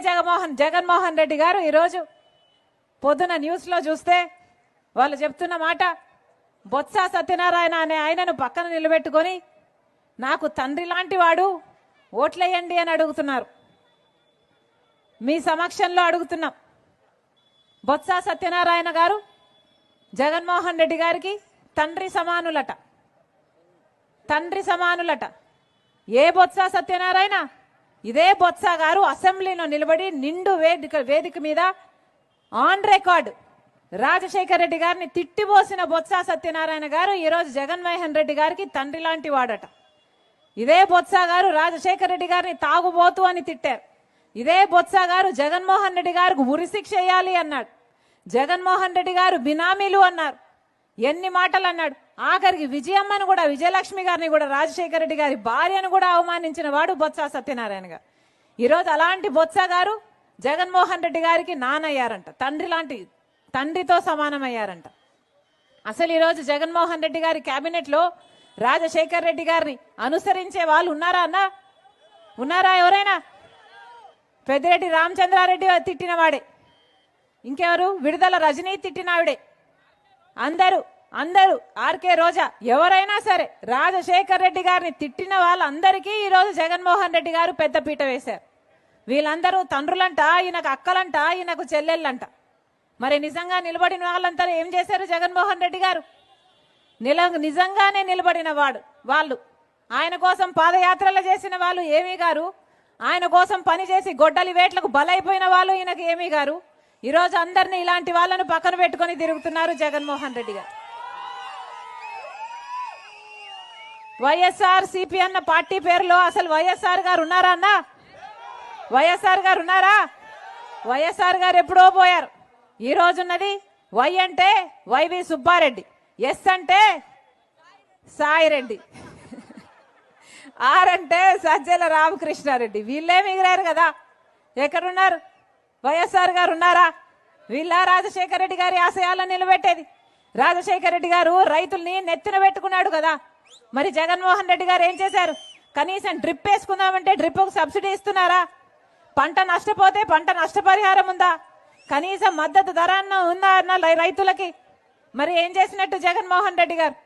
జగన్మోహన్ జగన్మోహన్ రెడ్డి గారు ఈరోజు పొద్దున న్యూస్లో చూస్తే వాళ్ళు చెప్తున్న మాట బొత్స సత్యనారాయణ అనే ఆయనను పక్కన నిలబెట్టుకొని నాకు తండ్రి లాంటి వాడు ఓట్లేయండి అని అడుగుతున్నారు. మీ సమక్షంలో అడుగుతున్నాం. బొత్స సత్యనారాయణ గారు జగన్మోహన్ రెడ్డి గారికి తండ్రి సమానులట. తండ్రి సమానులట. ఏ బొత్స సత్యనారాయణ? ఇదే బొత్స గారు అసెంబ్లీలో నిలబడి నిండు వేదిక వేదిక మీద ఆన్ రికార్డ్ రాజశేఖర్ రెడ్డి గారిని తిట్టిపోసిన బొత్స సత్యనారాయణ గారు ఈరోజు జగన్మోహన్ రెడ్డి గారికి తండ్రి లాంటి వాడట. ఇదే బొత్స గారు రాజశేఖర్ రెడ్డి గారిని తాగుబోతు అని తిట్టారు. ఇదే బొత్స గారు జగన్మోహన్ రెడ్డి గారికి ఉరిశిక్ష వేయాలి అన్నాడు. జగన్మోహన్ రెడ్డి గారు బినామీలు అన్నారు. ఎన్ని మాటలు అన్నాడు. ఆఖరికి విజయమ్మను కూడా విజయలక్ష్మి గారిని కూడా రాజశేఖర రెడ్డి గారి భార్యను కూడా అవమానించిన వాడు బొత్స సత్యనారాయణ గారు. ఈరోజు అలాంటి బొత్స గారు జగన్మోహన్ రెడ్డి గారికి నానయ్యారంట. తండ్రి లాంటి తండ్రితో సమానమయ్యారంట. అసలు ఈరోజు జగన్మోహన్ రెడ్డి గారి క్యాబినెట్లో రాజశేఖర్ రెడ్డి గారిని అనుసరించే వాళ్ళు ఉన్నారా అన్నా? ఉన్నారా ఎవరైనా? పెద్దిరెడ్డి రామచంద్రారెడ్డి తిట్టిన వాడే. ఇంకెవరు? విడుదల రజనీ తిట్టినావిడే అందరూ అందరూ ఆర్కే రోజా ఎవరైనా సరే రాజశేఖర్ రెడ్డి గారిని తిట్టిన వాళ్ళందరికీ ఈరోజు జగన్మోహన్ రెడ్డి గారు పెద్దపీట వేశారు. వీళ్ళందరూ తండ్రులంట ఈయనకు అక్కలంట ఈయనకు చెల్లెళ్ళంట. మరి నిజంగా నిలబడిన వాళ్ళంతా ఏం చేశారు జగన్మోహన్ రెడ్డి గారు? నిల నిజంగానే నిలబడిన వాడు వాళ్ళు. ఆయన కోసం పాదయాత్రలు చేసిన వాళ్ళు ఏమీ గారు? ఆయన కోసం పనిచేసి గొడ్డలి వేట్లకు బలైపోయిన వాళ్ళు ఈయనకు ఏమీ గారు? ఈరోజు అందరినీ ఇలాంటి వాళ్ళను పక్కన పెట్టుకొని తిరుగుతున్నారు జగన్మోహన్ రెడ్డి గారు. వైఎస్ఆర్ సిపి అన్న పార్టీ పేరులో అసలు వైఎస్ఆర్ గారు ఉన్నారా అన్న? వైఎస్ఆర్ గారు ఉన్నారా? వైఎస్ఆర్ గారు ఎప్పుడో పోయారు. ఈ రోజున్నది వై అంటే వైవి సుబ్బారెడ్డి ఎస్ అంటే సాయిరెడ్డి ఆర్ అంటే సజ్జల రామకృష్ణారెడ్డి. వీళ్ళే మిగిలారు కదా. ఎక్కడున్నారు? వైఎస్ఆర్ గారు ఉన్నారా? వీళ్ళ రాజశేఖర రెడ్డి గారి ఆశయాలను నిలబెట్టేది? రాజశేఖర రెడ్డి గారు రైతుల్ని నెత్తిన పెట్టుకున్నాడు కదా. మరి జగన్మోహన్ రెడ్డి గారు ఏం చేశారు? కనీసం డ్రిప్ వేసుకుందామంటే డ్రిప్ సబ్సిడీ ఇస్తున్నారా? పంట నష్టపోతే పంట నష్టపరిహారం ఉందా? కనీసం మద్దతు ధర అన్న ఉందా అన్న రైతులకి? మరి ఏం చేసినట్టు జగన్మోహన్ రెడ్డి గారు?